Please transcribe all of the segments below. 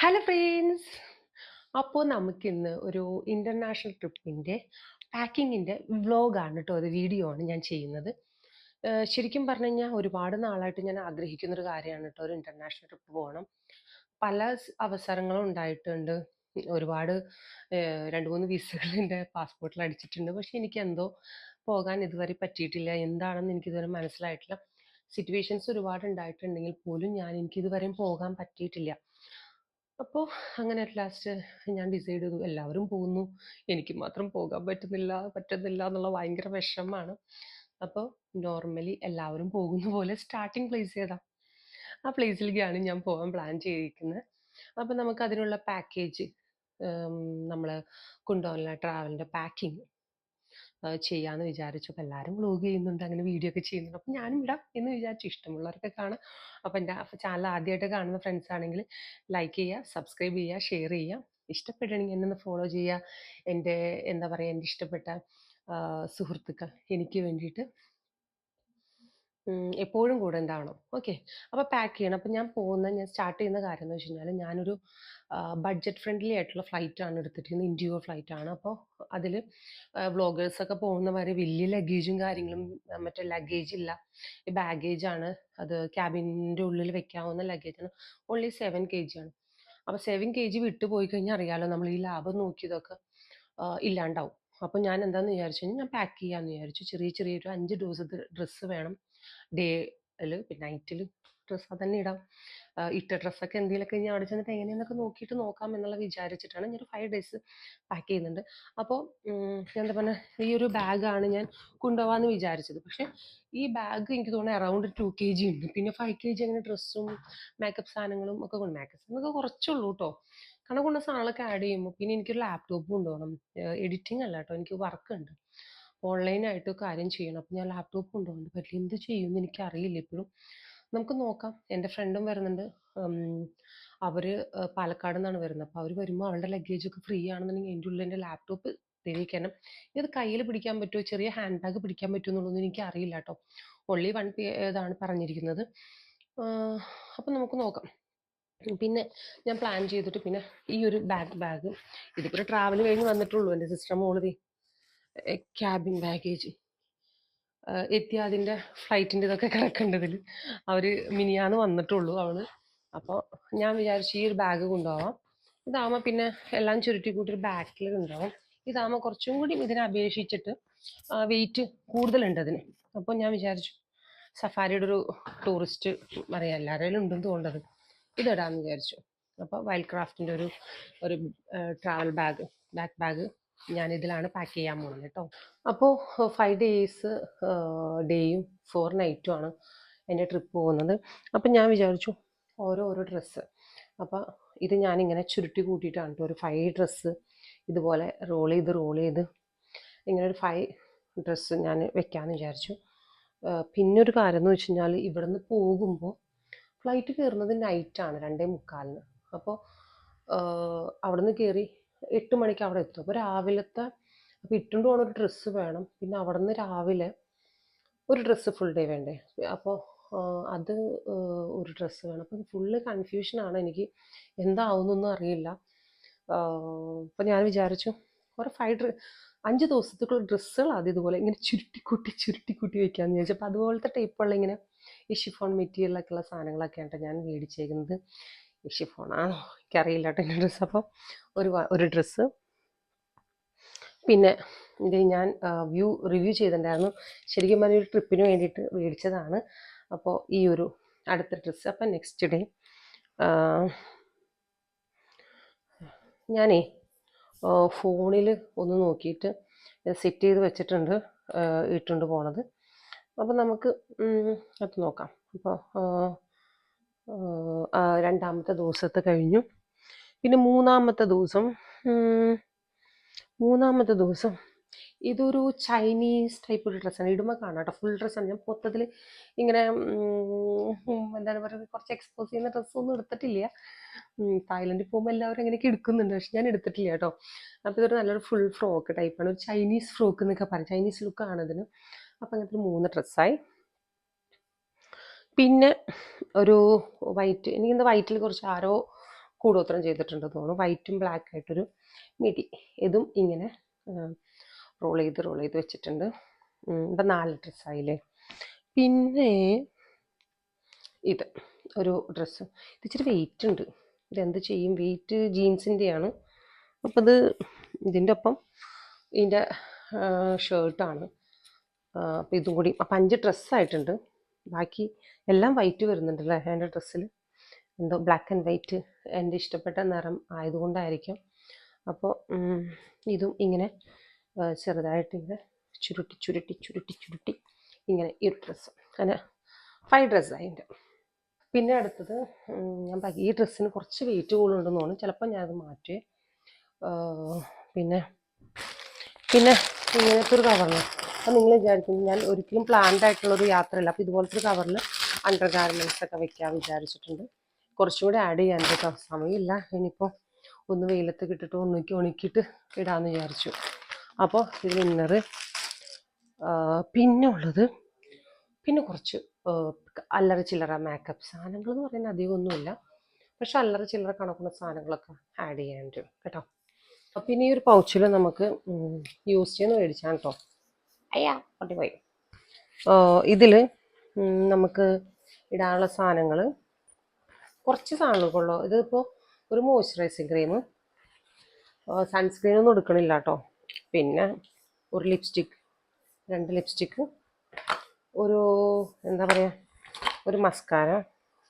Hello friends. അപ്പോൾ നമുക്കിന്ന് ഒരു ഇന്റർനാഷണൽ ട്രിപ്പിന്റെ പാക്കിങ്ങിന്റെ വ്ലോഗാണ് കേട്ടോ ഒരു വീഡിയോ ആണ് ഞാൻ ചെയ്യുന്നത്. ശരിക്കും പറഞ്ഞു കഴിഞ്ഞാൽ ഒരുപാട് നാളായിട്ട് ഞാൻ ആഗ്രഹിക്കുന്ന ഒരു കാര്യമാണ് കേട്ടോ ഒരു ഇന്റർനാഷണൽ ട്രിപ്പ് പോകണം പല അവസരങ്ങളും ഉണ്ടായിട്ടുണ്ട്. ഒരുപാട് രണ്ട് മൂന്ന് വിസകൾ എന്റെ പാസ്പോർട്ടിൽ അടിച്ചിട്ടുണ്ട്. പക്ഷെ എനിക്ക് എന്തോ പോകാൻ ഇതുവരെ പറ്റിയിട്ടില്ല. എന്താണെന്ന് എനിക്ക് ഇതുവരെ മനസ്സിലായിട്ടില്ല. സിറ്റുവേഷൻസ് ഒരുപാട് ഉണ്ടായിട്ടുണ്ടെങ്കിൽ പോലും ഞാൻ എനിക്കിതുവരെയും പോകാൻ പറ്റിയിട്ടില്ല. അപ്പോൾ അങ്ങനെ അറ്റ് ലാസ്റ്റ് ഞാൻ ഡിസൈഡ് ചെയ്തു എല്ലാവരും പോകുന്നു എനിക്ക് മാത്രം പോകാൻ പറ്റുന്നില്ല പറ്റുന്നില്ല എന്നുള്ള ഭയങ്കര വിഷമമാണ്. അപ്പോൾ നോർമലി എല്ലാവരും പോകുന്ന പോലെ സ്റ്റാർട്ടിങ് പ്ലേസ് ചെയ്താൽ ആ പ്ലേസിലേക്കാണ് ഞാൻ പോകാൻ പ്ലാൻ ചെയ്തിരിക്കുന്നത് അപ്പോൾ നമുക്ക് അതിനുള്ള പാക്കേജ് നമ്മൾ കൊണ്ടുപോകാനുള്ള ട്രാവലിന്റെ പാക്കിങ് ചെയ്യാമെന്ന് വിചാരിച്ചു. അപ്പോൾ എല്ലാവരും വ്ലോഗ് ചെയ്യുന്നുണ്ട് അങ്ങനെ വീഡിയോ ഒക്കെ ചെയ്യുന്നുണ്ട്. അപ്പോൾ ഞാനും ഇടാം എന്ന് വിചാരിച്ചു. ഇഷ്ടമുള്ളവരൊക്കെ കാണാം. അപ്പോൾ എന്റെ ചാനൽ ആദ്യമായിട്ട് കാണുന്ന ഫ്രണ്ട്സ് ആണെങ്കിൽ ലൈക്ക് ചെയ്യുക സബ്സ്ക്രൈബ് ചെയ്യുക ഷെയർ ചെയ്യുക. ഇഷ്ടപ്പെടുകയാണെങ്കിൽ എന്നെ ഒന്ന് ഫോളോ ചെയ്യുക. എന്റെ എന്താ പറയുക എന്റെ ഇഷ്ടപ്പെട്ട സുഹൃത്തുക്കൾ എനിക്ക് വേണ്ടിയിട്ട്. എപ്പോഴും കൂടെ ഉണ്ടാവണം ഓക്കെ. അപ്പോൾ പാക്ക് ചെയ്യണം. അപ്പോൾ ഞാൻ പോകുന്ന ഞാൻ സ്റ്റാർട്ട് ചെയ്യുന്ന കാര്യം എന്ന് വെച്ച് കഴിഞ്ഞാൽ ഞാനൊരു ബഡ്ജറ്റ് ഫ്രണ്ട്ലി ആയിട്ടുള്ള ഫ്ലൈറ്റ് ആണ് എടുത്തിരിക്കുന്നത് ഇൻഡിഗോ ഫ്ലൈറ്റ് ആണ്. അപ്പോൾ അതിൽ വ്ളോഗേഴ്സൊക്കെ ഒക്കെ പോകുന്നവരെ വലിയ ലഗേജും കാര്യങ്ങളും മറ്റേ ലഗേജ് ഇല്ല. ബാഗേജ് ആണ്. അത് ക്യാബിന്റെ ഉള്ളിൽ വെക്കാവുന്ന ലഗേജ് ആണ്. ഓൺലി സെവൻ കെ ജി ആണ്. അപ്പോൾ സെവൻ കെ ജി വിട്ടു പോയി കഴിഞ്ഞാൽ അറിയാലോ നമ്മൾ ഈ ലാഭം നോക്കിയതൊക്കെ ഇല്ലാണ്ടാവും. അപ്പോൾ ഞാൻ എന്താണെന്ന് വിചാരിച്ചു കഴിഞ്ഞാൽ ഞാൻ പാക്ക് ചെയ്യാമെന്ന് വിചാരിച്ചു. ചെറിയ ചെറിയൊരു അഞ്ച് ദിവസത്തെ ഡ്രസ്സ് വേണം. ഡേയിൽ പിന്നെ നൈറ്റിൽ ഡ്രസ്സ് അതന്നെ ഇടാം. ഇട്ട ഡ്രസ്സൊക്കെ എന്തെങ്കിലുമൊക്കെ ഞാൻ അവിടെ ചെന്നിട്ട് എങ്ങനെയെന്നൊക്കെ നോക്കിയിട്ട് നോക്കാം എന്നുള്ള വിചാരിച്ചിട്ടാണ് ഞാൻ ഫൈവ് ഡേയ്സ് പാക്ക് ചെയ്യുന്നുണ്ട്. അപ്പോൾ ഞാൻ എന്താ പറഞ്ഞ ഈ ഒരു ബാഗാണ് ഞാൻ കൊണ്ടുപോകാമെന്ന് വിചാരിച്ചത്. പക്ഷേ ഈ ബാഗ് എനിക്ക് തോന്നുന്നത് അറൗണ്ട് ടു കെ ജി ഉണ്ട്. പിന്നെ ഫൈവ് കെ ജി അങ്ങനെ ഡ്രസ്സും മേക്കപ്പ് സാധനങ്ങളും ഒക്കെ കൊണ്ട് മേക്കപ്പ് സാധനമൊക്കെ കുറച്ചുള്ളൂ കേട്ടോ കൊണ്ട സാധനങ്ങളൊക്കെ ആഡ് ചെയ്യുമ്പോൾ പിന്നെ എനിക്കൊരു ലാപ്ടോപ്പ് കൊണ്ടുപോകണം. എഡിറ്റിംഗ് അല്ല കേട്ടോ എനിക്ക് വർക്ക് ഉണ്ട്. ഓൺലൈനായിട്ട് കാര്യം ചെയ്യണം. അപ്പം ഞാൻ ലാപ്ടോപ്പ് കൊണ്ടുപോകാൻ പറ്റില്ല എന്ത് ചെയ്യുമെന്ന് എനിക്കറിയില്ല ഇപ്പോഴും. നമുക്ക് നോക്കാം. എന്റെ ഫ്രണ്ടും വരുന്നുണ്ട്. അവർ പാലക്കാട് നിന്നാണ് വരുന്നത്. അപ്പോൾ അവർ വരുമ്പോൾ അവളുടെ ലഗേജ് ഒക്കെ ഫ്രീ ആണെന്നുണ്ടെങ്കിൽ എന്റെ ഉള്ളിൽ എന്റെ ലാപ്ടോപ്പ് തിരിക്കണം ഇത് കയ്യിൽ പിടിക്കാൻ പറ്റുമോ ചെറിയ ഹാൻഡ് ബാഗ് പിടിക്കാൻ പറ്റുമോ എന്നുള്ളതൊന്നും എനിക്ക് അറിയില്ല കേട്ടോ. ഒള്ളി വൺ പി ഇതാണ് പറഞ്ഞിരിക്കുന്നത്. അപ്പം നമുക്ക് നോക്കാം. പിന്നെ ഞാൻ പ്ലാൻ ചെയ്തിട്ട് പിന്നെ ഈ ഒരു ബാഗ് ബാഗ് ഇതിപ്പോൾ ഒരു ട്രാവൽ കഴിഞ്ഞ് വന്നിട്ടുള്ളൂ എന്റെ സിസ്റ്റർ മോൾ ക്യാബിൻ ബാഗേജ് എത്തിയാതിന്റെ ഫ്ലൈറ്റിന്റെ ഇതൊക്കെ കിടക്കേണ്ടതിൽ. അവർ മിനിയാന്ന് വന്നിട്ടുള്ളൂ അവൾ. അപ്പോൾ ഞാൻ വിചാരിച്ചു ഈ ഒരു ബാഗ് കൊണ്ടുപോവാം. ഇതാകുമ്പോൾ പിന്നെ എല്ലാം ചുരുട്ടി കൂട്ടി ഒരു ബാക്കിൽ ഉണ്ടാവും ഇതാകുമ്പോൾ കുറച്ചും കൂടി ഇതിനെ അപേക്ഷിച്ചിട്ട് വെയിറ്റ് കൂടുതലുണ്ട് അതിന്. അപ്പോൾ ഞാൻ വിചാരിച്ചു സഫാരിയുടെ ഒരു ടൂറിസ്റ്റ് പറയാം എല്ലാവരെയും ഉണ്ടെന്ന് തോന്നുന്നത് ഇതിടാമെന്ന് വിചാരിച്ചു. അപ്പോൾ വൈൽഡ് ക്രാഫ്റ്റിന്റെ ഒരു ഒരു ട്രാവൽ ബാഗ് ബാക്ക് ബാഗ് ഞാൻ ഇതിലാണ് പാക്ക് ചെയ്യാൻ പോകുന്നത് കേട്ടോ. അപ്പോൾ ഫൈവ് ഡേയ്സ് ഡേയും ഫോർ നൈറ്റും ആണ് എന്റെ ട്രിപ്പ് പോകുന്നത്. അപ്പം ഞാൻ വിചാരിച്ചു ഓരോ ഓരോ ഡ്രസ്സ് അപ്പം ഇത് ഞാനിങ്ങനെ ചുരുട്ടി കൂട്ടിയിട്ടാണ് കേട്ടോ ഒരു ഫൈവ് ഡ്രസ്സ് ഇതുപോലെ റോൾ ചെയ്ത് റോൾ ചെയ്ത് ഇങ്ങനെ ഒരു ഫൈവ് ഡ്രസ്സ് ഞാൻ വെക്കാമെന്ന് വിചാരിച്ചു. പിന്നെ ഒരു കാര്യം എന്ന് വെച്ച് കഴിഞ്ഞാൽ ഇവിടുന്ന് പോകുമ്പോൾ ഫ്ലൈറ്റ് കയറുന്നത് നൈറ്റാണ് രണ്ടേ മുക്കാലിന്. അപ്പോൾ അവിടുന്ന് കയറി എട്ട് മണിക്ക് അവിടെ എത്തും. അപ്പോൾ രാവിലത്തെ അപ്പോൾ ഇട്ടുകൊണ്ട് പോകണ ഒരു ഡ്രസ്സ് വേണം. പിന്നെ അവിടെ നിന്ന് രാവിലെ ഒരു ഡ്രസ്സ് ഫുൾ ഡേ വേണ്ടേ? അപ്പോൾ അത് ഒരു ഡ്രസ്സ് വേണം. അപ്പം ഫുള്ള് കൺഫ്യൂഷനാണ് എനിക്ക്. എന്താവുന്നൊന്നും അറിയില്ല. അപ്പം ഞാൻ വിചാരിച്ചു ഒരു ഫൈവ് അഞ്ച് ദിവസത്തേക്കുള്ള ഡ്രസ്സുകൾ ഇതുപോലെ ഇങ്ങനെ ചുരുട്ടിക്കൂട്ടി ചുരുട്ടിക്കൂട്ടി വെക്കാമെന്ന് വിചാരിച്ചു. അപ്പോൾ അതുപോലത്തെ ടൈപ്പുള്ള ഇങ്ങനെ ഈ ഷിഫോൺ മെറ്റീരിയലൊക്കെയുള്ള സാധനങ്ങളൊക്കെയാണ് ഞാൻ മേടിച്ചേക്കുന്നത്. ഷിഫോണാണോ എനിക്കറിയില്ല കേട്ടോ എന്റെ ഡ്രസ്സ് അപ്പോൾ ഒരു ഒരു ഡ്രസ്സ് പിന്നെ ഇത് ഞാൻ വ്യൂ റിവ്യൂ ചെയ്തിട്ടുണ്ടായിരുന്നു. ശരിക്കും പറഞ്ഞ ഒരു ട്രിപ്പിന് വേണ്ടിയിട്ട് മേടിച്ചതാണ്. അപ്പോൾ ഈ ഒരു അടുത്ത ഡ്രസ്സ് അപ്പം നെക്സ്റ്റ് ഡേ ഞാനേ ഫോണിൽ ഒന്ന് നോക്കിയിട്ട് സെറ്റ് ചെയ്ത് വെച്ചിട്ടുണ്ട് ഇട്ടുണ്ട് പോണത്. അപ്പം നമുക്ക് അത് നോക്കാം. അപ്പോൾ രണ്ടാമത്തെ ദിവസത്തെ കഴിഞ്ഞു. പിന്നെ മൂന്നാമത്തെ ദിവസം മൂന്നാമത്തെ ദിവസം ഇതൊരു ചൈനീസ് ടൈപ്പ് ഒരു ഡ്രസ്സാണ് ഇടുമ്പോൾ കാണാം കേട്ടോ. ഫുൾ ഡ്രസ്സാണ് ഞാൻ മൊത്തത്തിൽ ഇങ്ങനെ എന്താണ് പറയുക കുറച്ച് എക്സ്പോസ് ചെയ്യുന്ന ഡ്രസ്സൊന്നും എടുത്തിട്ടില്ല. തായ്ലൻഡിൽ പോകുമ്പോൾ എല്ലാവരും അങ്ങനെയൊക്കെ എടുക്കുന്നുണ്ട്. പക്ഷെ ഞാൻ എടുത്തിട്ടില്ല കേട്ടോ. അപ്പോൾ ഇതൊരു നല്ലൊരു ഫുൾ ഫ്രോക്ക് ടൈപ്പാണ് ഒരു ചൈനീസ് ഫ്രോക്ക് എന്നൊക്കെ പറയും. ചൈനീസ് ലുക്കാണ് ഇതിന്. അപ്പോൾ അങ്ങനത്തെ മൂന്ന് ഡ്രസ്സായി പിന്നെ ഒരു വൈറ്റ് എനിക്കിന്ന് വൈറ്റിൽ കുറച്ച് ആരോ കൂടോത്രം ചെയ്തിട്ടുണ്ട് തോന്നുന്നു. വൈറ്റും ബ്ലാക്ക് ആയിട്ടൊരു മിടി. ഇതും ഇങ്ങനെ റോൾ ചെയ്ത് റോൾ ചെയ്ത് വെച്ചിട്ടുണ്ട്. ഇപ്പം നാല് ഡ്രസ്സായില്ലേ പിന്നെ ഇത് ഒരു ഡ്രസ്സ് ഇത് ഇച്ചിരി വെയിറ്റ് ഉണ്ട്. ഇതെന്ത് ചെയ്യും? വെയിറ്റ് ജീൻസിന്റെയാണ് അപ്പം ഇത് ഇതിന്റെ ഒപ്പം ഇതിന്റെ ഷർട്ടാണ് അപ്പം ഇതും കൂടി. അപ്പം അഞ്ച് ഡ്രസ്സായിട്ടുണ്ട് ബാക്കി എല്ലാം വൈറ്റ് വരുന്നുണ്ടല്ലേ എന്റെ ഡ്രസ്സിൽ എന്തോ ബ്ലാക്ക് ആൻഡ് വൈറ്റ് എന്റെ ഇഷ്ടപ്പെട്ട നിറം ആയതുകൊണ്ടായിരിക്കും. അപ്പോൾ ഇതും ഇങ്ങനെ ചെറുതായിട്ട് ഇങ്ങനെ ചുരുട്ടി ചുരുട്ടി ചുരുട്ടി ചുരുട്ടി ഇങ്ങനെ ഈ ഒരു ഡ്രസ്സ് അങ്ങനെ ഫൈവ് ഡ്രസ്സായി എന്റെ. പിന്നെ അടുത്തത് ഞാൻ ഈ ഡ്രസ്സിന് കുറച്ച് വെയിറ്റ് കൂടുതലുണ്ടെന്ന് തോന്നുന്നു. ചിലപ്പോൾ ഞാനത് മാറ്റുവേ ആ, പിന്നെ പിന്നെ ഇങ്ങനത്തെ ഒരു കവറിന് അപ്പം നിങ്ങൾ വിചാരിക്കും ഞാൻ ഒരിക്കലും പ്ലാൻഡ് ആയിട്ടുള്ള ഒരു യാത്രയല്ല. അപ്പോൾ ഇതുപോലത്തെ ഒരു കവറിൽ അണ്ടർ ഗാർമെന്റ്സ് ഒക്കെ വെക്കാൻ വിചാരിച്ചിട്ടുണ്ട്. കുറച്ചുകൂടി ആഡ് ചെയ്യാൻ കേട്ടോ. സമയമില്ല. ഇനിയിപ്പോൾ ഒന്ന് വെയിലത്ത് കിട്ടിട്ട് ഒന്നിക്ക് ഉണക്കിയിട്ട് ഇടാമെന്ന് വിചാരിച്ചു. അപ്പോൾ ഇത് ഇന്നറ് പിന്നെ ഉള്ളത് പിന്നെ കുറച്ച് അല്ലറ ചില്ലറ മേക്കപ്പ് സാധനങ്ങൾ എന്ന് പറയുന്നത് അധികമൊന്നുമില്ല പക്ഷെ അല്ലറ ചില്ലറ കണക്കുന്ന സാധനങ്ങളൊക്കെ ആഡ് ചെയ്യാൻ കേട്ടോ. അപ്പൊ ഇനി ഒരു പൗച്ചിൽ നമുക്ക് യൂസ് ചെയ്യുന്ന മേടിച്ചാണ് കേട്ടോ. അയ്യാ പൊട്ടിപ്പോയി ഇതിൽ നമുക്ക് ഇടാനുള്ള സാധനങ്ങൾ കുറച്ച് സാധനങ്ങൾക്കുള്ളൂ. ഇതിപ്പോൾ ഒരു മോയ്സ്ചറൈസിങ് ക്രീം. സൺസ്ക്രീൻ ഒന്നും എടുക്കണില്ല കേട്ടോ. പിന്നെ ഒരു ലിപ്സ്റ്റിക്ക് രണ്ട് ലിപ്സ്റ്റിക്ക് ഒരു എന്താ പറയുക ഒരു മസ്കാര.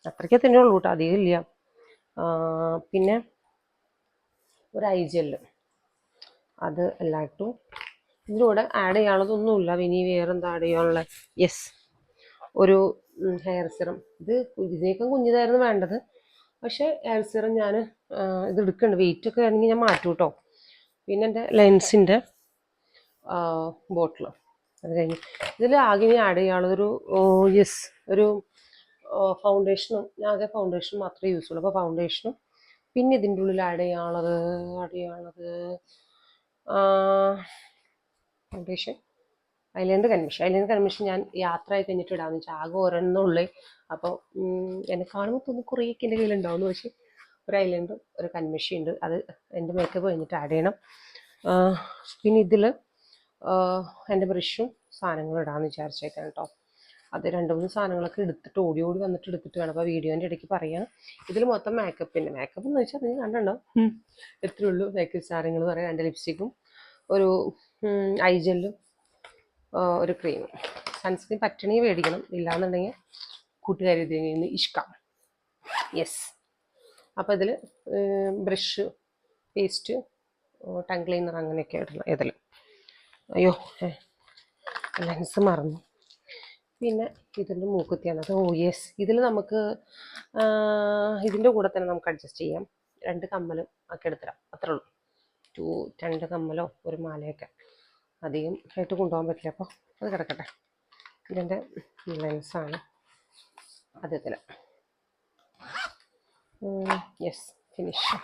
അത്രയ്ക്കേ തന്നെ ഉള്ളൂ കേട്ടോ അധികം ഇല്ല. പിന്നെ ഒരു ഐ ജെല്ല്. അത് എല്ലാം കൂടെ ആഡ് ചെയ്യാനുള്ളതൊന്നുമില്ല. ഇനി വേറെ എന്താ ആഡ് ചെയ്യാനുള്ള? യെസ് ഒരു ഹെയർ സിറം ഇത് ഇതിനേക്കാൾ കുഞ്ഞിതായിരുന്നു വേണ്ടത്. പക്ഷേ ഹെയർ സിറം ഞാൻ ഇത് എടുക്കുന്നുണ്ട് വെയിറ്റ് ഒക്കെ ആണെങ്കിൽ ഞാൻ മാറ്റും കേട്ടോ പിന്നെ എന്റെ ലെൻസിന്റെ ബോട്ടിൽ അത് കഴിഞ്ഞ്. ഇതിൽ ആകെ ഇനി ആഡ് ചെയ്യാനുള്ളതൊരു യെസ് ഒരു ഫൗണ്ടേഷനും ഞാൻ ആകെ ഫൗണ്ടേഷൻ മാത്രമേ യൂസ് ഉള്ളൂ. അപ്പോൾ ഫൗണ്ടേഷനും പിന്നെ ഇതിന്റെ ഉള്ളിൽ ആഡ് ചെയ്യാനുള്ളത് ആഡ് ചെയ്യാനുള്ളത് ഫൗണ്ടേഷൻ ഐലൻഡ് കൺമിഷൻ ഐലൻഡ് കൺമിഷൻ ഞാൻ യാത്ര ആയി കഴിഞ്ഞിട്ട് ഇടാമെന്ന് വെച്ചാൽ ആകെ ഒരെണ്ണമുള്ളേ അപ്പോൾ എന്നെ കാണുമ്പോൾ തോന്നുന്നു കുറേയൊക്കെ എന്റെ കയ്യിലുണ്ടാവുന്നു. പക്ഷേ ഒരു ഐലൻഡ് ഒരു കൺമിഷൻ ഉണ്ട്. അത് എന്റെ മേക്കപ്പ് കഴിഞ്ഞിട്ട് ആഡ് ചെയ്യണം. പിന്നെ ഇതിൽ എന്റെ ബ്രഷും സാധനങ്ങളും ഇടാമെന്ന് വിചാരിച്ചേക്കാം കേട്ടോ അത് രണ്ട് മൂന്ന് സാധനങ്ങളൊക്കെ എടുത്തിട്ട് ഓടി ഓടി വന്നിട്ട് എടുത്തിട്ട് വേണം. അപ്പോൾ വീഡിയോന്റെ ഇടയ്ക്ക് പറയാം. ഇതിൽ മൊത്തം മേക്കപ്പിന്റെ മേക്കപ്പ് എന്ന് വെച്ചാൽ നിങ്ങൾ കണ്ടോ? എത്രയുള്ളൂ മേക്കപ്പ് സാധനങ്ങൾ പറയാം. രണ്ട് ലിപ്സ്റ്റിക്കും ഒരു ഐ ജെല്ലും ഒരു ക്രീമും സൺസ്ക്രീൻ പറ്റണേ മേടിക്കണം. ഇല്ലാന്നുണ്ടെങ്കിൽ കൂട്ടുകാരി ഇതിന് ഇഷ്കം യെസ് അപ്പോൾ ഇതിൽ ബ്രഷ് പേസ്റ്റ് ടങ് ക്ലീനർ അങ്ങനെയൊക്കെ ഇടണം ഇതിൽ അയ്യോ ലെൻസ് മറന്നു. പിന്നെ ഇതിന്റെ മൂക്കുത്തിയാണ്. അത് ഓ യെസ് ഇതിൽ നമുക്ക് ഇതിന്റെ കൂടെ തന്നെ നമുക്ക് അഡ്ജസ്റ്റ് ചെയ്യാം. രണ്ട് കമ്മലും ഒക്കെ എടുത്തിടാം. അത്രേ ഉള്ളൂ. ടു രണ്ട് കമ്മലോ ഒരു മാലയൊക്കെ. അധികം ആയിട്ട് കൊണ്ടുപോകാൻ പറ്റില്ല. അപ്പോൾ അത് കിടക്കട്ടെ. ഇതിന്റെ ലെൻസാണ് ആദ്യത്തിൽ യെസ് ഫിനിഷ്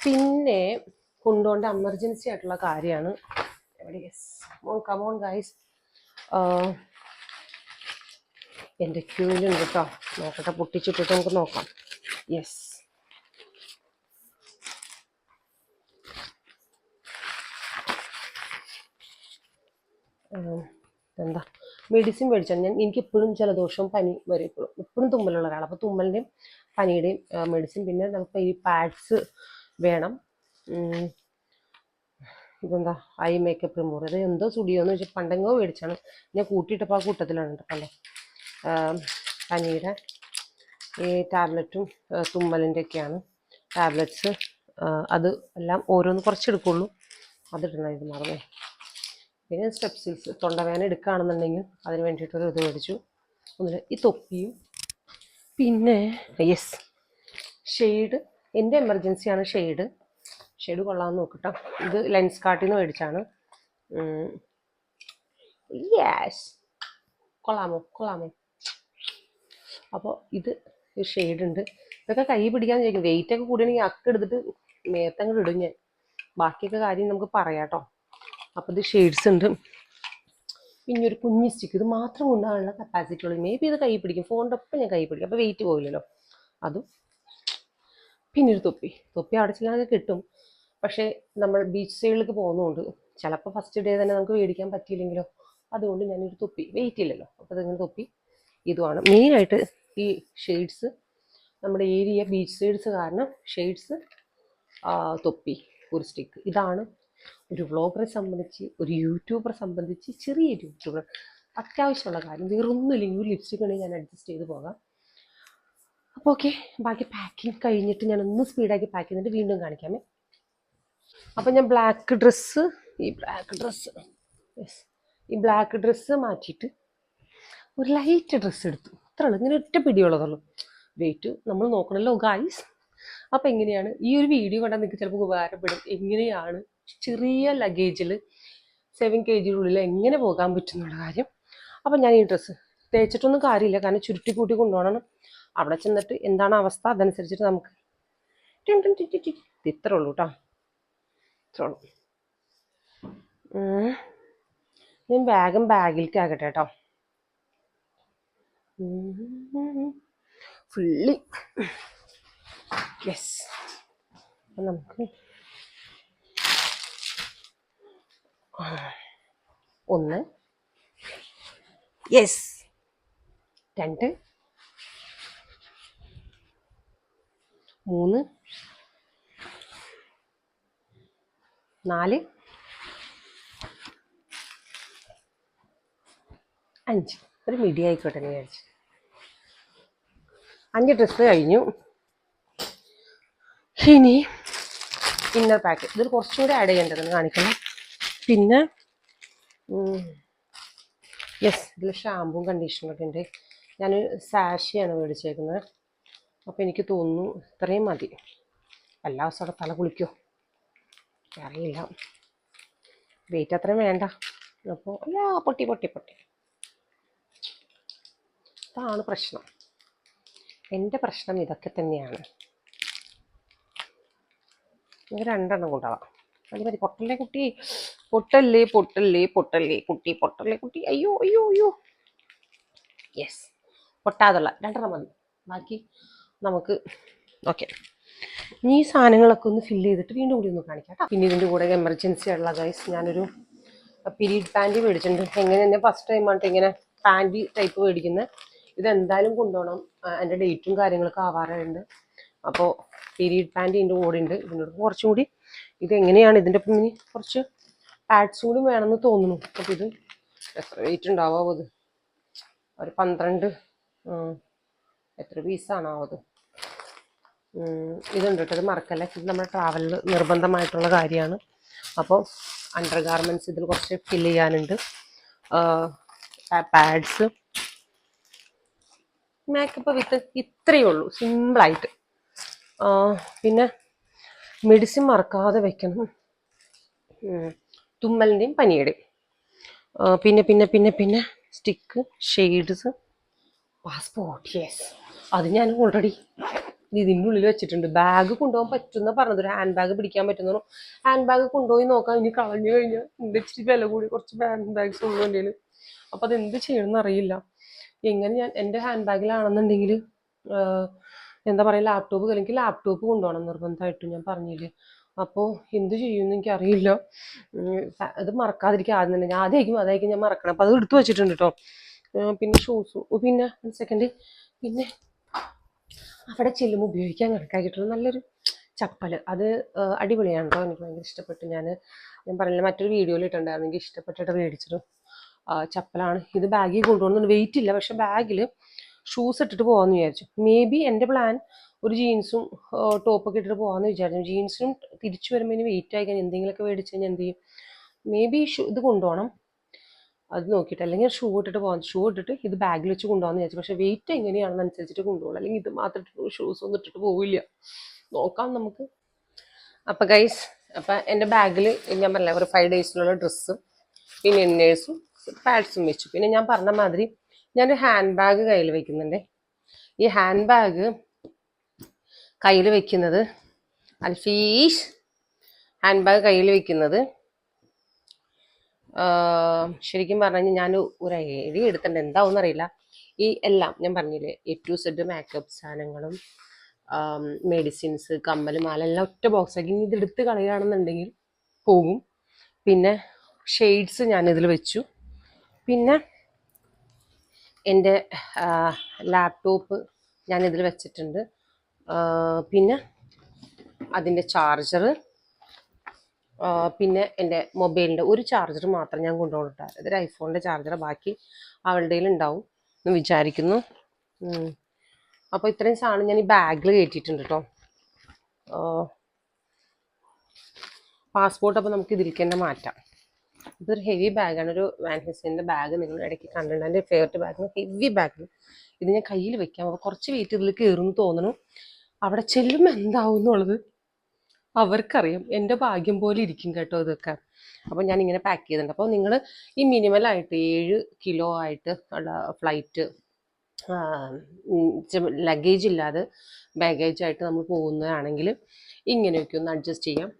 പിന്നെ കൊണ്ടുപോകേണ്ട എമർജൻസി ആയിട്ടുള്ള കാര്യമാണ്. എവിടെ? യെസ് മോൺ കമോൺ ഗൈസ് എന്റെ ക്യൂവിലുണ്ട് കേട്ടോ നോക്കട്ടെ പൊട്ടിച്ചിട്ടിട്ട് നമുക്ക് നോക്കാം. യെസ് എന്താ? മെഡിസിൻ മേടിച്ചാൽ ഞാൻ എനിക്ക് എപ്പോഴും ജലദോഷവും പനി വരും ഇപ്പോഴും. എപ്പോഴും തുമ്മലുള്ള ഒരാൾ അപ്പോൾ തുമ്മലിന്റെയും പനിയുടെയും മെഡിസിൻ പിന്നെ നമുക്ക് ഈ പാഡ്സ് വേണം. ഇതെന്താ? ഐ മേക്കപ്പ് റിമൂവർ ഇത് എന്തോ സ്റ്റുഡിയോ എന്ന് വെച്ചാൽ പണ്ടെങ്കോ മേടിച്ചാണ്. ഞാൻ കൂട്ടിയിട്ടപ്പോൾ ആ കൂട്ടത്തിലാണ് കേട്ടോ കണ്ടോ പനിയുടെ ഈ ടാബ്ലറ്റും തുമ്മലിന്റെ ഒക്കെയാണ്. ടാബ്ലറ്റ്സ് അത് എല്ലാം ഓരോന്ന് കുറച്ചെടുക്കുള്ളൂ. അതിടണം ഇത് മറന്നേ പിന്നെ സ്റ്റെപ്സിൽസ് തൊണ്ടവേന എടുക്കുകയാണെന്നുണ്ടെങ്കിൽ അതിന് വേണ്ടിയിട്ടൊരു ഇത് മേടിച്ചു. ഒന്നുമില്ല ഈ തൊപ്പിയും പിന്നെ യെസ് ഷെയ്ഡ് എന്റെ എമർജൻസിയാണ് ഷെയ്ഡ് ഷെയ്ഡ് കൊള്ളാമെന്ന് നോക്കട്ടോ. ഇത് ലെൻസ് കാർട്ടിൽ നിന്ന് മേടിച്ചാണ്. യെസ് കൊള്ളാമോ? കൊള്ളാമോ? അപ്പോൾ ഇത് ഷെയ്ഡ് ഉണ്ട്. ഇതൊക്കെ കൈ പിടിക്കാൻ ചോദിക്കും. വെയിറ്റ് ഒക്കെ കൂടിയാണെങ്കിൽ അക്ക് എടുത്തിട്ട് മേത്തങ്ങോട്ട് ഇടും ഞാൻ. ബാക്കിയൊക്കെ കാര്യം നമുക്ക് പറയാം കേട്ടോ അപ്പോൾ ഇത് ഷെയ്ഡ്സ് ഉണ്ട്. പിന്നെ ഒരു കുഞ്ഞി സ്റ്റിക്ക് ഇത് മാത്രം കൊണ്ടുപോകാനുള്ള കപ്പാസിറ്റി ഉള്ളത്. മേ ബി ഇത് കൈ പിടിക്കും. ഫോണിന്റെ ഒപ്പം ഞാൻ കൈ പിടിക്കും. അപ്പോൾ വെയിറ്റ് പോകില്ലല്ലോ അതും പിന്നെ ഒരു തൊപ്പി. തൊപ്പി അവിടെ ചെല്ലാതെ കിട്ടും. പക്ഷേ നമ്മൾ ബീച്ച് സൈഡിലേക്ക് പോകുന്നതുകൊണ്ട് ചിലപ്പോൾ ഫസ്റ്റ് ഡേ തന്നെ നമുക്ക് മേടിക്കാൻ പറ്റിയില്ലെങ്കിലോ അതുകൊണ്ട് ഞാനൊരു തൊപ്പി. വെയിറ്റ് ഇല്ലല്ലോ. അപ്പോൾ അതിങ്ങനെ തൊപ്പി ഇതുമാണ് മെയിനായിട്ട് ഈ ഷെയ്ഡ്സ് നമ്മുടെ ഏരിയ ബീച്ച് സൈഡ്സ് കാരണം ഷെയ്ഡ്സ് തൊപ്പി ഒരു സ്റ്റിക്ക് ഇതാണ് ഒരു വ്ളോഗറെ സംബന്ധിച്ച് ഒരു യൂട്യൂബറെ സംബന്ധിച്ച് ചെറിയ യൂട്യൂബർ അത്യാവശ്യമുള്ള കാര്യം. വേറൊന്നുമില്ലെങ്കിൽ ഒരു ലിപ്സ്റ്റിക് ഉണ്ടെങ്കിൽ ഞാൻ അഡ്ജസ്റ്റ് ചെയ്ത് പോകാം. അപ്പോൾ ഓക്കെ ബാക്കി പാക്കിങ് കഴിഞ്ഞിട്ട് ഞാൻ ഒന്ന് സ്പീഡാക്കി പാക്ക് ചെയ്തിട്ട് വീണ്ടും കാണിക്കാമേ. അപ്പം ഞാൻ ബ്ലാക്ക് ഡ്രസ്സ് ഈ ബ്ലാക്ക് ഡ്രസ്സ് യെസ് ഈ ബ്ലാക്ക് ഡ്രസ്സ് മാറ്റിയിട്ട് ഒരു ലൈറ്റ് ഡ്രസ്സ് എടുത്തു. അത്ര ഉള്ളൂ. ഇങ്ങനെ ഒറ്റ പിടിയുള്ളതുള്ളൂ വെയിറ്റ് നമ്മൾ നോക്കണല്ലോ ഗായ്സ് അപ്പം എങ്ങനെയാണ്? ഈ ഒരു വീഡിയോ കണ്ടാൽ നിങ്ങൾക്ക് ചിലപ്പോൾ ഉപകാരപ്പെടും. എങ്ങനെയാണ് ചെറിയ ലഗേജിൽ സെവൻ കെ ജിയുടെ എങ്ങനെ പോകാൻ പറ്റും എന്നുള്ള കാര്യം. അപ്പം ഞാൻ ഈ ഡ്രസ്സ് തേച്ചിട്ടൊന്നും കാര്യമില്ല. കാരണം ചുരുട്ടി കൂട്ടി കൊണ്ടുപോകണം. അവിടെ ചെന്നിട്ട് എന്താണ് അവസ്ഥ? അതനുസരിച്ചിട്ട് നമുക്ക്. ഇത്രേ ഉള്ളൂ കേട്ടോ ഇത്രേ ഉള്ളൂ. ഞാൻ ബാഗും ബാഗിലേക്ക് ആകട്ടെ കേട്ടോ ഫുള്ളി. യെസ് നമുക്ക് ആ, ഒന്ന്. യെസ് രണ്ട്. മൂന്ന്. നാല്. അഞ്ച്. ഒരു മിഡി ആയിക്കോട്ടെ എന്ന് വിചാരിച്ചു. അഞ്ച് ഡ്രസ്സ് കഴിഞ്ഞു. ഇനി ഇന്നർ പാക്ക് ഇതിൽ കുറച്ചുകൂടി ആഡ് ചെയ്യേണ്ടതെന്ന് കാണിക്കണം. പിന്നെ യെസ് ഇതിൽ ഷാമ്പും കണ്ടീഷണറൊക്കെ ഉണ്ട്. ഞാൻ സാഷിയാണ് മേടിച്ചേക്കുന്നത്. അപ്പോൾ എനിക്ക് തോന്നുന്നു ഇത്രയും മതി. എല്ലാ ദിവസവും തല കുളിക്കോ? അറിയില്ല. വെയിറ്റ് അത്രയും വേണ്ട. അപ്പോൾ അല്ല പൊട്ടി പൊട്ടി പൊട്ടി. അതാണ് പ്രശ്നം. എന്റെ പ്രശ്നം ഇതൊക്കെ തന്നെയാണ്. ഇത് രണ്ടെണ്ണം കൊണ്ടാവാം അതിന് മതി. പൊട്ടല്ലേ കുട്ടി പൊട്ടല്ലേ പൊട്ടല്ലേ പൊട്ടല്ലേ കുട്ടി പൊട്ടല്ലേ കുട്ടി. അയ്യോ അയ്യോ അയ്യോ. യെസ് പൊട്ടാതുള്ള രണ്ടെണ്ണം മതി ബാക്കി നമുക്ക് ഓക്കെ ഇനി ഈ സാധനങ്ങളൊക്കെ ഒന്ന് ഫില്ല് ചെയ്തിട്ട് വീണ്ടും കൂടി ഒന്ന് കാണിക്കാം കേട്ടോ. പിന്നെ ഇതിന്റെ കൂടെ എമർജൻസി ഉള്ള ഗൈസ് ഞാനൊരു പിരീഡ് പാന്റ് മേടിച്ചിട്ടുണ്ട്. എങ്ങനെ തന്നെ ഫസ്റ്റ് ടൈം ആയിട്ട് ഇങ്ങനെ പാന്റ് ടൈപ്പ് മേടിക്കുന്നത് ഇതെന്തായാലും കൊണ്ടുപോകണം. അതിന്റെ എന്റെ ഡേറ്റും കാര്യങ്ങളൊക്കെ ആവാറുണ്ട് അപ്പോൾ പീരീഡ് പാന്റ് ഇതിന്റെ കൂടെ ഉണ്ട്. ഇതിനോട് കുറച്ചും കൂടി ഇതെങ്ങനെയാണ്? ഇതിന്റെ ഒപ്പം ഇനി കുറച്ച് പാഡ്സും കൂടി വേണമെന്ന് തോന്നുന്നു. അപ്പം ഇത് എത്ര വെയിറ്റ് ഉണ്ടാവാമോ അത് ഒരു പന്ത്രണ്ട്. എത്ര പീസാണാവോ അത് ഉം, ഇതുണ്ട് കേട്ടോ. ഇത് മറക്കല്ല? ഇത് നമ്മുടെ ട്രാവലിൽ നിർബന്ധമായിട്ടുള്ള കാര്യമാണ്. അപ്പോൾ അണ്ടർ ഗാർമെന്റ്സ് ഇതിൽ കുറച്ച് ഫില്ല് ചെയ്യാനുണ്ട്. പാഡ്സ് മേക്കപ്പ് വിത്ത് ഇത്രയേ ഉള്ളൂ. സിമ്പിളായിട്ട് പിന്നെ മെഡിസിൻ മറക്കാതെ വെക്കണം. തുമ്മലിന്റെയും പനിയുടെയും. ആ, പിന്നെ പിന്നെ പിന്നെ പിന്നെ സ്റ്റിക്ക് ഷെയ്ഡ്സ് പാസ്പോർട്ട് യെസ് അത് ഞാൻ ഓൾറെഡി ഇതിന്റെ ഉള്ളിൽ വെച്ചിട്ടുണ്ട്. ബാഗ് കൊണ്ടുപോകാൻ പറ്റുന്ന പറഞ്ഞത് ഒരു ഹാൻഡ് ബാഗ് പിടിക്കാൻ പറ്റുന്ന ഹാൻഡ് ബാഗ് കൊണ്ടുപോയി നോക്കാം. ഇനി കളഞ്ഞു കഴിഞ്ഞാൽ എന്റെ ഇച്ചിരി വില കൂടി കുറച്ച് ഹാൻഡ് ബാഗ്സ് ഉള്ളൂ എന്റെ അപ്പോൾ അതെന്ത് ചെയ്യണമെന്ന് അറിയില്ല. എങ്ങനെ ഞാൻ എന്റെ ഹാൻഡ് ബാഗിലാണെന്നുണ്ടെങ്കിൽ എന്താ പറയുക ലാപ്ടോപ്പ് അല്ലെങ്കിൽ ലാപ്ടോപ്പ് കൊണ്ടുപോകണം നിർബന്ധമായിട്ടും ഞാൻ പറഞ്ഞില്ലേ. അപ്പോൾ എന്ത് ചെയ്യുമെന്ന് എനിക്കറിയില്ല. അത് മറക്കാതിരിക്കുക ആദ്യം തന്നെ. ഞാൻ ആദ്യമായിരിക്കും അതായിരിക്കും ഞാൻ മറക്കണം. അപ്പോൾ അത് എടുത്തു വെച്ചിട്ടുണ്ട് കേട്ടോ പിന്നെ ഷൂസും പിന്നെ സെക്കൻഡ് പിന്നെ അവിടെ ചെല്ലുമ്പോൾ ഉപയോഗിക്കാൻ കണക്കാക്കിയിട്ടുള്ള നല്ലൊരു ചപ്പൽ. അത് അടിപൊളിയാണ് കേട്ടോ എനിക്ക് ഭയങ്കര ഇഷ്ടപ്പെട്ടു. ഞാൻ ഞാൻ പറഞ്ഞില്ല മറ്റൊരു വീഡിയോയിൽ ഇട്ടുണ്ടായിരുന്നു എനിക്ക് ഇഷ്ടപ്പെട്ടിട്ട് മേടിച്ചൊരു ചപ്പലാണ്. ഇത് ബാഗിൽ കൊണ്ടുപോകുന്നുണ്ട് വെയിറ്റ് ഇല്ല. പക്ഷെ ബാഗിൽ ഷൂസ് ഇട്ടിട്ട് പോകാമെന്ന് വിചാരിച്ചു. മേ ബി എന്റെ പ്ലാൻ ഒരു ജീൻസും ടോപ്പൊക്കെ ഇട്ടിട്ട് പോകാമെന്ന് വിചാരിച്ചു. ജീൻസും തിരിച്ചു വരുമ്പോൾ വെയിറ്റ് ആയി കഴിഞ്ഞാൽ എന്തെങ്കിലുമൊക്കെ മേടിച്ച് കഴിഞ്ഞാൽ എന്ത് ചെയ്യും? മേ ബി ഷൂ ഇത് കൊണ്ടുപോകണം അത് നോക്കിയിട്ട്. അല്ലെങ്കിൽ ഷൂ ഇട്ടിട്ട് പോകാം ഷൂ ഇട്ടിട്ട് ഇത് ബാഗിൽ വെച്ച് കൊണ്ടുപോകാമെന്ന് വിചാരിച്ചു. പക്ഷേ വെയിറ്റ് എങ്ങനെയാണെന്ന് അനുസരിച്ചിട്ട് കൊണ്ടുപോകണം. അല്ലെങ്കിൽ ഇത് മാത്രം ഷൂസ് ഒന്നും ഇട്ടിട്ട് പോവില്ല. നോക്കാം നമുക്ക്. അപ്പം ഗൈസ് അപ്പം എന്റെ ബാഗിൽ ഞാൻ പറഞ്ഞ ഒരു ഫൈവ് ഡേയ്സിലുള്ള ഡ്രസ്സും പിന്നെ ഇന്നേഴ്സും പാഡ്സും വെച്ചു. പിന്നെ ഞാൻ പറഞ്ഞ മാതിരി ഞാനൊരു ഹാൻഡ് ബാഗ് കയ്യിൽ വെക്കുന്നുണ്ട്. ഈ ഹാൻഡ് ബാഗ് കയ്യിൽ വെക്കുന്നത്. അൽഫീഷ് ഹാൻഡ് ബാഗ് കയ്യിൽ വെക്കുന്നത്. ശരിക്കും പറഞ്ഞു ഞാൻ ഒരു ഐഡിയ എടുത്തിട്ടുണ്ട്. എന്താവും അറിയില്ല. ഈ എല്ലാം ഞാൻ പറഞ്ഞില്ലേ എ ടു സെഡ് മേക്കപ്പ് സാധനങ്ങളും മെഡിസിൻസ് കമ്മൽ മാല എല്ലാം ഒറ്റ ബോക്സ് ആക്കി. ഇനി ഇതെടുത്ത് കളയുകയാണെന്നുണ്ടെങ്കിൽ പോകും പിന്നെ ഷെയ്ഡ്സ് ഞാനിതിൽ വെച്ചു. പിന്നെ എന്റെ ലാപ്ടോപ്പ് ഞാനിതിൽ വെച്ചിട്ടുണ്ട്. പിന്നെ അതിന്റെ ചാർജർ പിന്നെ എന്റെ മൊബൈലിന്റെ ഒരു ചാർജർ മാത്രം ഞാൻ കൊണ്ടുപോകട്ടെ ഇതൊരു ഐഫോണിന്റെ ചാർജർ ബാക്കി അവളുടെ ഉണ്ടാവും എന്ന് വിചാരിക്കുന്നു. അപ്പോൾ ഇത്രയും സാധനം ഞാൻ ഈ ബാഗിൽ കയറ്റിയിട്ടുണ്ട് കേട്ടോ പാസ്പോർട്ട് അപ്പോൾ നമുക്ക് ഇതിലേക്ക് തന്നെ മാറ്റാം. ഇതൊരു ഹെവി ബാഗാണ് ഒരു വാൻ ഹെസിന്റെ ബാഗ് നിങ്ങൾ ഇടയ്ക്ക് കണ്ടിട്ടുണ്ട്. എന്റെ ഫേവററ്റ് ബാഗ് ഹെവി ബാഗ് ഇത് ഞാൻ കയ്യിൽ വെക്കാം. അപ്പോൾ കുറച്ച് വെയിറ്റ് ഇതിൽ കയറുമെന്ന് തോന്നുന്നു. അവിടെ ചെല്ലുമ്പോൾ എന്താവും എന്നുള്ളത് അവർക്കറിയാം. എന്റെ ഭാഗ്യം പോലെ ഇരിക്കും കേട്ടോ ഇതൊക്കെ. അപ്പോൾ ഞാൻ ഇങ്ങനെ പാക്ക് ചെയ്തിട്ടുണ്ട്. അപ്പോൾ നിങ്ങൾ ഈ മിനിമലായിട്ട് ഏഴ് കിലോ ആയിട്ട് ഉള്ള ഫ്ലൈറ്റ് ലഗേജ് ഇല്ലാതെ ബാഗേജ് ആയിട്ട് നമ്മൾ പോകുന്നതാണെങ്കിൽ ഇങ്ങനെയൊക്കെ ഒന്ന് അഡ്ജസ്റ്റ് ചെയ്യാം.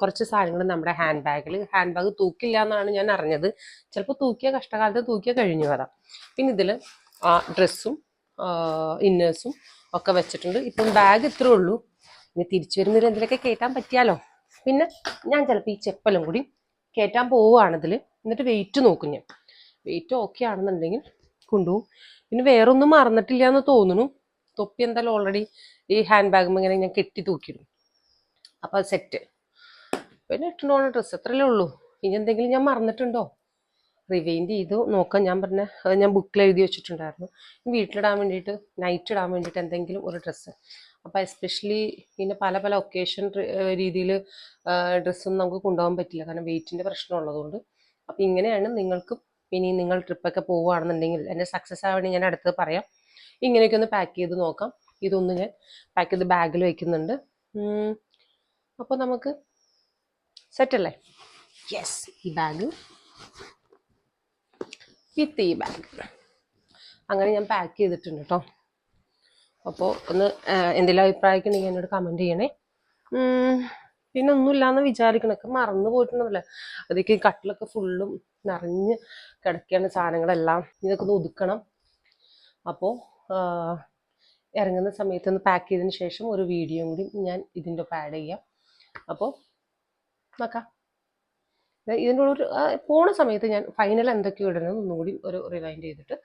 കുറച്ച് സാധനങ്ങൾ നമ്മുടെ ഹാൻഡ് ബാഗിൽ ഹാൻഡ് ബാഗ് തൂക്കില്ല എന്നാണ് ഞാൻ അറിഞ്ഞത്. ചിലപ്പോൾ തൂക്കിയ കഷ്ടകാലത്ത് തൂക്കിയ കഴിഞ്ഞു വരാം. പിന്നെ ഇതിൽ ഡ്രസ്സും ഇന്നേഴ്സും ഒക്കെ വെച്ചിട്ടുണ്ട്. ഇപ്പം ബാഗ് ഇത്രേ ഉള്ളൂ. ഇനി തിരിച്ചു വരുന്നതിൽ എന്തിലൊക്കെ കയറ്റാൻ പറ്റിയാലോ? പിന്നെ ഞാൻ ചിലപ്പോൾ ഈ ചെപ്പലും കൂടി കയറ്റാൻ പോവുകയാണതിൽ എന്നിട്ട് വെയിറ്റ് നോക്കും ഞാൻ. വെയിറ്റ് ഓക്കെ ആണെന്നുണ്ടെങ്കിൽ കൊണ്ടുപോകും. പിന്നെ വേറൊന്നും മറന്നിട്ടില്ല എന്ന് തോന്നുന്നു. തൊപ്പി എന്തായാലും ഓൾറെഡി ഈ ഹാൻഡ് ബാഗും ഇങ്ങനെ ഞാൻ കെട്ടി തൂക്കിയിടും. അപ്പോൾ അത് സെറ്റ് പിന്നെ ഇട്ടുണ്ടോ ഡ്രസ്സ് എത്രയല്ലേ ഉള്ളൂ. ഇനി എന്തെങ്കിലും ഞാൻ മറന്നിട്ടുണ്ടോ? റിവൈൻഡ് ചെയ്തു. നോക്കാം ഞാൻ പറഞ്ഞ ഞാൻ ബുക്കിൽ എഴുതി വെച്ചിട്ടുണ്ടായിരുന്നു. വീട്ടിലിടാൻ വേണ്ടിയിട്ട് നൈറ്റ് ഇടാൻ വേണ്ടിയിട്ട് എന്തെങ്കിലും ഒരു ഡ്രസ്സ് അപ്പോൾ എസ്പെഷ്യലി പിന്നെ പല പല ഒക്കേഷൻ രീതിയിൽ ഡ്രസ്സൊന്നും നമുക്ക് കൊണ്ടുപോകാൻ പറ്റില്ല. കാരണം വെയിറ്റിന്റെ പ്രശ്നം ഉള്ളതുകൊണ്ട്. അപ്പോൾ ഇങ്ങനെയാണ് നിങ്ങൾക്കും ഇനി നിങ്ങൾ ട്രിപ്പൊക്കെ പോവുകയാണെന്നുണ്ടെങ്കിൽ എന്റെ സക്സസ് ആവണി ഞാൻ അടുത്തത് പറയാം. ഇങ്ങനെയൊക്കെ ഒന്ന് പാക്ക് ചെയ്ത് നോക്കാം. ഇതൊന്ന് ഞാൻ പാക്ക് ചെയ്ത് ബാഗിൽ വയ്ക്കുന്നുണ്ട് അപ്പോൾ നമുക്ക് സെറ്റല്ലേ യെസ് ഈ ബാഗ് വിത്ത് ഈ ബാഗ് അങ്ങനെ ഞാൻ പാക്ക് ചെയ്തിട്ടുണ്ട് കേട്ടോ അപ്പോൾ ഒന്ന് എന്തെങ്കിലും അഭിപ്രായമൊക്കെ ഉണ്ടെങ്കിൽ എന്നോട് കമന്റ് ചെയ്യണേ. പിന്നെ ഒന്നുമില്ലാന്ന് വിചാരിക്കണൊക്കെ മറന്നു പോയിട്ടുണ്ടല്ലേ അതൊക്കെ കട്ടിലൊക്കെ ഫുള്ളും നിറഞ്ഞ് കിടക്കുകയാണ് സാധനങ്ങളെല്ലാം. ഇതൊക്കെ ഒന്ന് ഒതുക്കണം. അപ്പോൾ ഇറങ്ങുന്ന സമയത്ത് ഒന്ന് പാക്ക് ചെയ്തതിന് ശേഷം ഒരു വീഡിയോ കൂടി ഞാൻ ഇതിന്റെ ഒപ്പം ആഡ് ചെയ്യാം. അപ്പോൾ നോക്കാം. ഇതിന്റെ ഒരു പോണ സമയത്ത് ഞാൻ ഫൈനൽ എന്തൊക്കെയോ ഇടണം ഒന്നുകൂടി ഒരു റിവൈൻഡ് ചെയ്തിട്ട്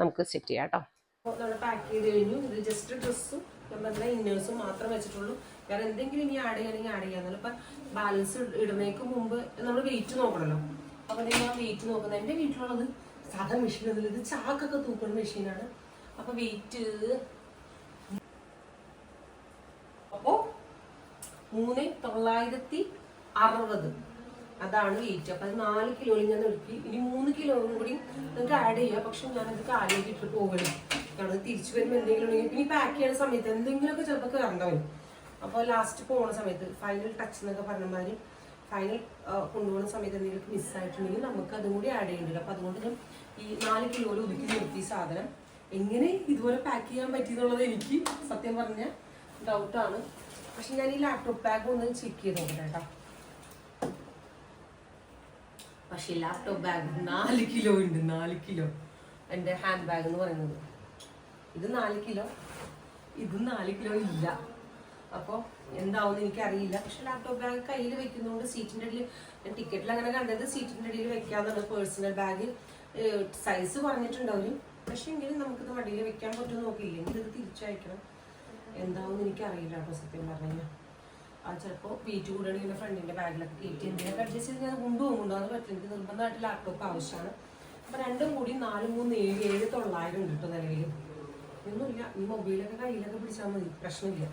നമുക്ക് സെറ്റ് ചെയ്യാം കേട്ടോ അപ്പോൾ നമ്മൾ പാക്ക് ചെയ്ത് കഴിഞ്ഞു. ഇത് ജസ്റ്റ് ഡ്രസ്സും പറഞ്ഞ ഇന്നേഴ്സും മാത്രം വെച്ചിട്ടുള്ളൂ. വേറെ എന്തെങ്കിലും ഇനി ആഡ് ചെയ്യണമെങ്കിൽ ആഡ് ചെയ്യാം. ഇപ്പം ബാലൻസ് ഇടുന്നേക്ക് മുമ്പ് നമ്മൾ വെയിറ്റ് നോക്കണമല്ലോ അപ്പോൾ ഞാൻ വെയിറ്റ് നോക്കുന്നത്. എന്റെ വീട്ടിലുള്ളത് സാധാ മെഷീൻ അതിൽ ഇത് ചാക്കൊക്കെ തൂക്കുന്ന മെഷീനാണ് അപ്പോൾ വെയിറ്റ് അപ്പോൾ മൂന്ന് തൊള്ളായിരത്തി അറുപത്. അതാണ് വെയിറ്റ് അപ്പൊ അത് നാല് കിലോയിൽ ഞാൻ നിർത്തി. ഇനി മൂന്ന് കിലോ കൂടി നിങ്ങൾക്ക് ആഡ് ചെയ്യാം. പക്ഷെ ഞാനത് കാലിയാക്കിട്ട് പോകണം കാരണം തിരിച്ചു വരുമ്പോൾ എന്തെങ്കിലും ഉണ്ടെങ്കിൽ പിന്നെ പാക്ക് ചെയ്യുന്ന സമയത്ത് എന്തെങ്കിലുമൊക്കെ ചിലപ്പോൾ കയറണ്ടാവും അപ്പോൾ ലാസ്റ്റ് പോകുന്ന സമയത്ത് ഫൈനൽ ടച്ച് എന്നൊക്കെ പറഞ്ഞ മാതിരി ഫൈനൽ കൊണ്ടുപോകുന്ന സമയത്ത് എന്തെങ്കിലും മിസ്സായിട്ടുണ്ടെങ്കിൽ നമുക്ക് അതും കൂടി ആഡ് ചെയ്യേണ്ടി അപ്പൊ അതുകൊണ്ട് ഞാൻ ഈ നാല് കിലോയിൽ ഒതുക്കി നിർത്തി സാധനം. എങ്ങനെ ഇതുപോലെ പാക്ക് ചെയ്യാൻ പറ്റിയെന്നുള്ളത് എനിക്ക് സത്യം പറഞ്ഞ ഡൗട്ടാണ് പക്ഷെ ഞാൻ ഈ ലാപ്ടോപ്പ് ബാഗ് ഒന്ന് ചെക്ക് ചെയ്ത് നോക്കട്ടെ കേട്ടോ. പക്ഷെ ലാപ്ടോപ്പ് ബാഗ് നാല് കിലോ ഉണ്ട് നാല് കിലോ എന്റെ ഹാൻഡ് ബാഗ് എന്ന് പറയുന്നത്. ഇത് നാല് കിലോ ഇത് നാല് കിലോ ഇല്ല. അപ്പോൾ എന്താവും എനിക്ക് അറിയില്ല പക്ഷെ ലാപ്ടോപ്പ് ബാഗ് കയ്യിൽ വെക്കുന്നതുകൊണ്ട് സീറ്റിന്റെ അടിയിൽ ഞാൻ ടിക്കറ്റിൽ അങ്ങനെ കണ്ടത് സീറ്റിന്റെ അടിയിൽ വെക്കാമെന്നാണ് പേഴ്സണൽ ബാഗ് സൈസ് പറഞ്ഞിട്ടുണ്ടാവും പക്ഷെ എങ്കിലും നമുക്കിത് മടിയിൽ വെക്കാൻ പറ്റുമോ നോക്കിയില്ലെങ്കിൽ ഇത് തിരിച്ചയക്കണം. എന്താവും എനിക്കറിയില്ല കേട്ടോ സത്യം പറഞ്ഞു ചിലപ്പോൾ വെയിറ്റ് കൂടെ ഇങ്ങനെ ഫ്രണ്ടിന്റെ ബാഗിലൊക്കെ കയറ്റി എന്തെങ്കിലും അഡ്ജസ്റ്റ് ചെയ്ത് ഞാൻ കൊണ്ടുപോകുന്നുണ്ടോ അത് പറ്റില്ല. എനിക്ക് നിർബന്ധമായിട്ട് ലാപ്ടോപ്പ് ആവശ്യമാണ്. അപ്പോൾ രണ്ടും കൂടി നാല് മൂന്ന് ഏഴ് ഏഴ് തൊള്ളായിരം ഉണ്ട് കേട്ടോ നിലവിൽ ഒന്നുമില്ല. ഈ മൊബൈലൊക്കെ കയ്യിലൊക്കെ പിടിച്ചാൽ മതി. പ്രശ്നമില്ല.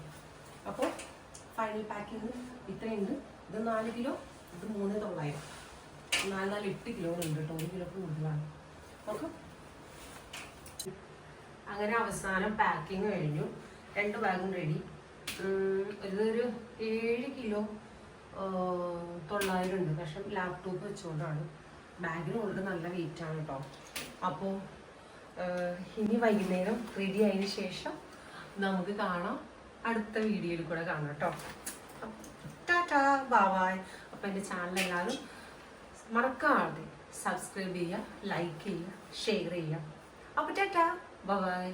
അപ്പോൾ ഫൈനൽ പാക്കിങ് ഇത്രയുണ്ട്. ഇത് നാല് കിലോ ഇത് മൂന്ന് തൊള്ളായിരം. നാല് നാല് എട്ട് കിലോ ഉണ്ട് കേട്ടോ. ഒരു കിലോ കൂടുതലാണ്. ഓക്കെ അങ്ങനെ അവസാനം പാക്കിങ് കഴിഞ്ഞു. രണ്ട് ബാഗും റെഡി ഇതൊരു ഏഴ് കിലോ തൊള്ളായിരം ഉണ്ട് പക്ഷെ ലാപ്ടോപ്പ് വെച്ചുകൊണ്ടാണ് ബാഗിന് ഓൾറെഡി നല്ല വെയിറ്റ് ആണ് കേട്ടോ അപ്പോൾ ഇനി വൈകുന്നേരം റെഡി ആയതിന് ശേഷം നമുക്ക് കാണാം. അടുത്ത വീഡിയോയിൽ കൂടെ കാണാം കേട്ടോ ടാറ്റാ ബാബായ് അപ്പോൾ എന്റെ ചാനൽ എല്ലാവരും മറക്കാതെ സബ്സ്ക്രൈബ് ചെയ്യുക ലൈക്ക് ചെയ്യുക ഷെയർ ചെയ്യുക. അപ്പോൾ ടാറ്റാ ബൈ